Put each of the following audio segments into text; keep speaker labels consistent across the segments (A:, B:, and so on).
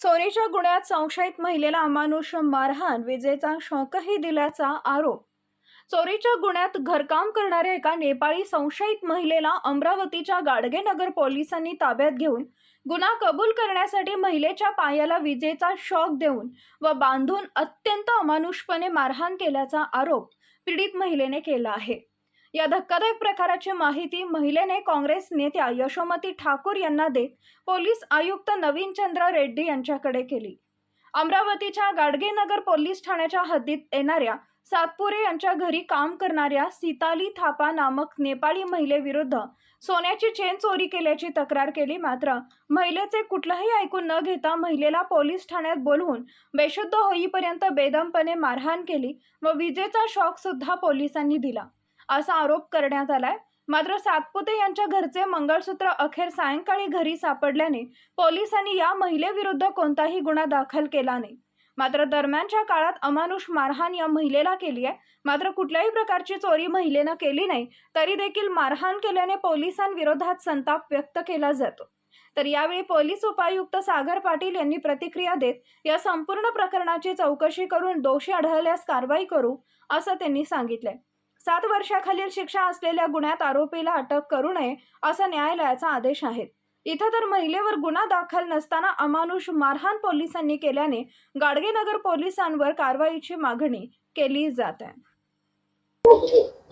A: चोरीच्या गुन्ह्यात संशयित महिलेला अमानुष मारहाण विजेचा शॉकही दिल्याचा आरोप. चोरीच्या गुन्ह्यात घरकाम करणाऱ्या एका नेपाळी संशयित महिलेला अमरावतीच्या गाडगेनगर पोलिसांनी ताब्यात घेऊन गुन्हा कबूल करण्यासाठी महिलेच्या पायाला विजेचा शॉक देऊन व बांधून अत्यंत अमानुषपणे मारहाण केल्याचा आरोप पीडित महिलेने केला आहे. या धक्कादायक प्रकाराची माहिती महिलेने काँग्रेस नेत्या यशोमती ठाकूर यांना देत पोलीस आयुक्त नवीन चंद्र रेड्डी यांच्याकडे केली. अमरावतीच्या गाडगेनगर पोलीस ठाण्याच्या हद्दीत येणाऱ्या सातपुरे यांच्या घरी काम करणाऱ्या सीताली थापा नामक नेपाळी महिलेविरुद्ध सोन्याची चेन चोरी केल्याची तक्रार केली. मात्र महिलेचे कुठलंही ऐकून न घेता महिलेला पोलीस ठाण्यात बोलवून बेशुद्ध होईपर्यंत बेदमपणे मारहाण केली व विजेचा शॉक सुद्धा पोलिसांनी दिला. असा आरोप करण्यात आलाय. मात्र सातपुते यांच्या घरचे मंगळसूत्र अखेर सायंकाळी घरी सापडल्याने पोलिसांनी या महिलेविरुद्ध कोणताही गुन्हा दाखल केला नाही. मात्र दरम्यानच्या काळात अमानुष मारहाण या महिलेला केली आहे. मात्र कुठल्याही प्रकारची चोरी महिलेनं केली नाही तरी देखील मारहाण केल्याने पोलिसांविरोधात संताप व्यक्त केला जातो. तर यावेळी पोलीस उपायुक्त सागर पाटील यांनी प्रतिक्रिया देत या संपूर्ण प्रकरणाची चौकशी करून दोषी आढळल्यास कारवाई करू असं त्यांनी सांगितलंय. सात वर्षाखालील शिक्षा असलेल्या गुन्ह्यात आरोपीला अटक करू नये असा न्यायालयाचा आदेश आहे. इथं तर महिलेवर गुन्हा दाखल नसताना अमानुष मारहाण पोलिसांनी केल्याने गाडगेनगर पोलिसांवर कारवाईची मागणी केली जात आहे.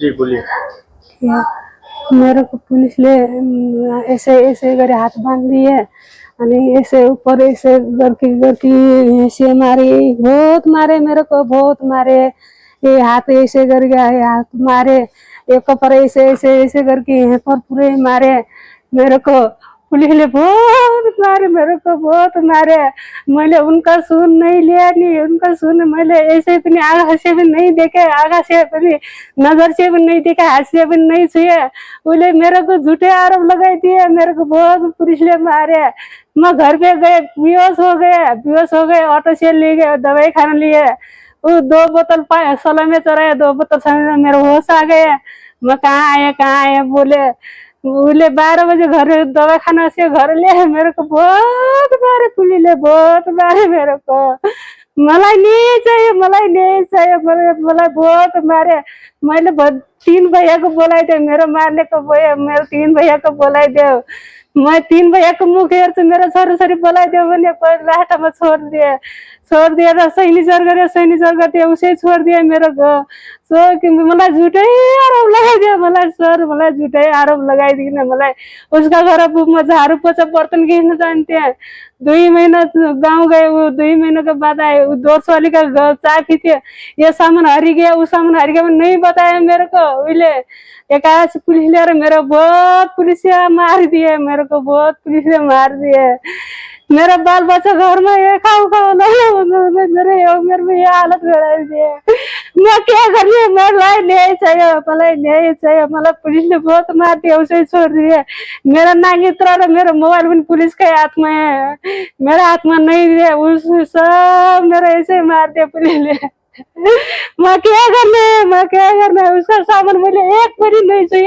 B: जी बोलिए.
C: क्या मेरे को पुलिस ले ऐसे ऐसे करे हाथ बांध दिए आणि ऐसे ऊपर ऐसे गरकी गरकी ऐसे मारे बहुत मारे मेरे को बहुत मारे। ये हाथ ऐसे कर गया ये हाथ मारे ये कपड़े ऐसे ऐसे ऐसे करके यहाँ पर पूरे मारे। मेरे को पुलिस ने बहुत मारे मेरे को बहुत मारे। मैंने उनका सुन नहीं लिया नहीं उनका सुन मैंने ऐसे भी आगा से भी नहीं देखे आगा से भी नजर से भी नहीं देखा हाथ से भी नहीं छुए। बोले मेरे को झूठे आरोप लगाई दिए मेरे को बहुत पुलिस ने मारे। मैं घर पे गए बेहोश हो गए बेहोश हो गए ऑटो से ले गए दवाई खाना लिए। ऊ दो बोतल पाए सलामे चराए दो बोतल समय मेरो होस होश आ गया। म कहाँ आए कहाँ आए बोले उसले बाह्र बजे घर दबाई खाना घर घरले मेरो बहुत बाह्र कुलीले बहुत मारे मेरो मलाई नै चाहियो मलाई नै चाहियो मलाई मलाई बहुत मारे। मैले तिन भैयाको बोलाइदेऊ मेरो मारलेको भयो मेरो तिन भैयाको बोलाइदेऊ मैं तीन भैया को मुंह घेर से मेरा सर सर बोला दे मैंने पर लास्ट में छोड़ दिया छोड़ दिया था सैनी करे सैनी करते उसे छोड़ दिया मेरे सर कि मला झूठे आरोप लगा दिया मला सर मला झूठे आरोप लगाई दी ना मला उसका घर माझा मजा बर्तन गिरने जानते हैं दो ही महीना गाँव गए वो दो ही के बाद आए वो वाली का घर चाय पीते ये सामान हरी गया वो सामान हरी गया वो नहीं बताया मेरे को बोले एक पुलिस ले रहे मेरे बहुत पुलिस मार दिए मेरे को बहुत पुलिस ने मार दिए मेरा बाल बच्चा घर में ये खाऊ खाओ मेरे मेरे में ये हालत बढ़ा दिए म के कर मलाई न्याय चाहिए मलाई न्याय चाहियो। मलाई पुलिसले बहुत मार्थे उसै छोडिदिए मेरो मेरा र मेरो मोबाइल पनि पुलिसकै हातमा मेरो हातमा नै दिए उस सब मेरो यसै मारिदियो पुलिसले। म के गर्ने? म के गर्ने? उसको सामान मैले एक पनि नै छु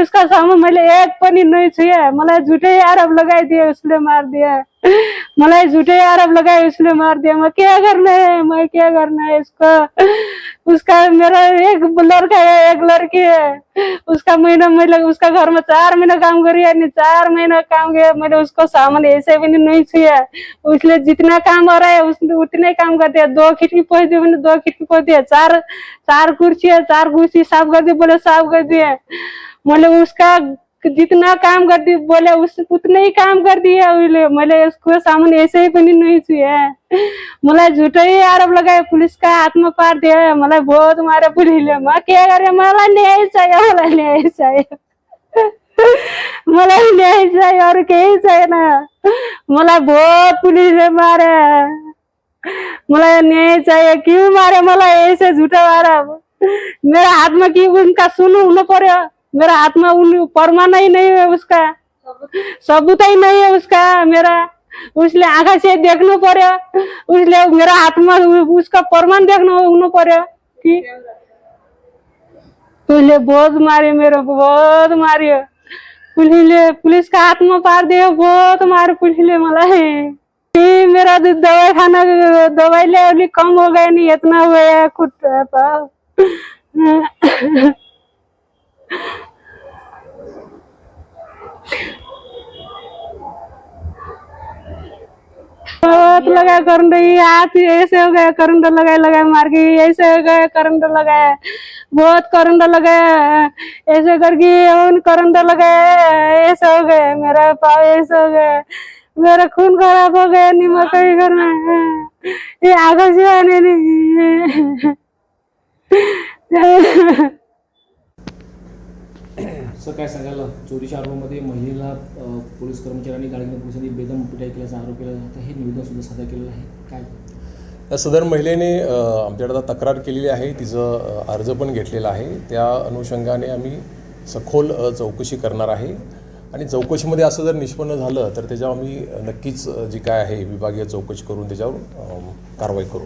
C: उसको सामान मैले एक पनि नै छु मलाई झुटै आरोप लगाइदिए उसले मारिदिए मला झूठे आरोप लगाए उसने मार दिया। मैं क्या करना है मैं क्या करना है इसको उसका मेरा एक लड़का है एक लड़की है। उसका महीना मैं उसका घर में चार महीना काम करी है चार महीना काम किया मैंने उसको सामान ऐसे भी नहीं छुआ उसने जितना काम हो रहा है उसने उतने काम कर दिया दो खिड़की पोछ दी मैंने दो खिड़की पोछ दिया चार चार कुर्सी है चार कुर्सी साफ कर दी बोले साफ कर दिए मतलब उसका जितना काम कर दी बोले उस उतने ही काम कर दिया बोले मैंने उसको सामान ऐसे ही बनी नहीं छुए मला झूठे ही आरोप लगाए पुलिस का हाथ में पार दिया मला बहुत मारे पुलिस मैं क्या करे? मला न्याय चाहिए मला न्याय चाहिए। मला न्याय चाहिए और कहीं चाहिए ना। मला बहुत पुलिस ने मारे। मला न्याय चाहिए क्यों मारे? मला ऐसे झूठा मारा मेरा हाथ में क्यों उनका सुन न पड़े। मेरा हाथ में उन परमाना ही नहीं है उसका। सबूत ही नहीं है उसका मेरा। उसने आँखा से देखना पड़े। उसने मेरा हाथ में उसका प्रमाण देखना न पड़े। कि? उसले बहुत मारे मेरे बहुत मारी। पुलिसले पुलिस का हाथ में पार दियो बहुत मारे पुलिसले मला है ये मेरा दवाई खाना दवाई ले कम हो गया नहीं इतना हो गया लगाए करंट ये हाथ ऐसे हो गया करंट लगाए लगाए मार के ऐसे हो गया करंट लगाया. बहुत करंट लगाया. ऐसे करके उन करंट लगाया. ऐसे हो गया मेरा पाव ऐसे हो गया मेरा खून खराब हो गया निमक कहीं करना ये आगे से आने नहीं
D: सर काय सांगायला? चोरीच्या आरोपामध्ये महिलेला पोलीस कर्मचाऱ्यांनी गाडीने पोलिसांनी बेदम पिटाई केल्याचा आरोप केला जातो. हे निवेदन सुद्धा सादर केलेलं आहे. काय?
E: त्या सदर महिलेने आमच्याकडे आता तक्रार केलेली आहे. तिचं अर्ज पण घेतलेला आहे. त्या अनुषंगाने आम्ही सखोल चौकशी करणार आहे. आणि चौकशीमध्ये असं जर निष्पन्न झालं तर त्याच्यावर आम्ही नक्कीच जी काय आहे विभागीय चौकशी करून त्याच्यावर कारवाई करू.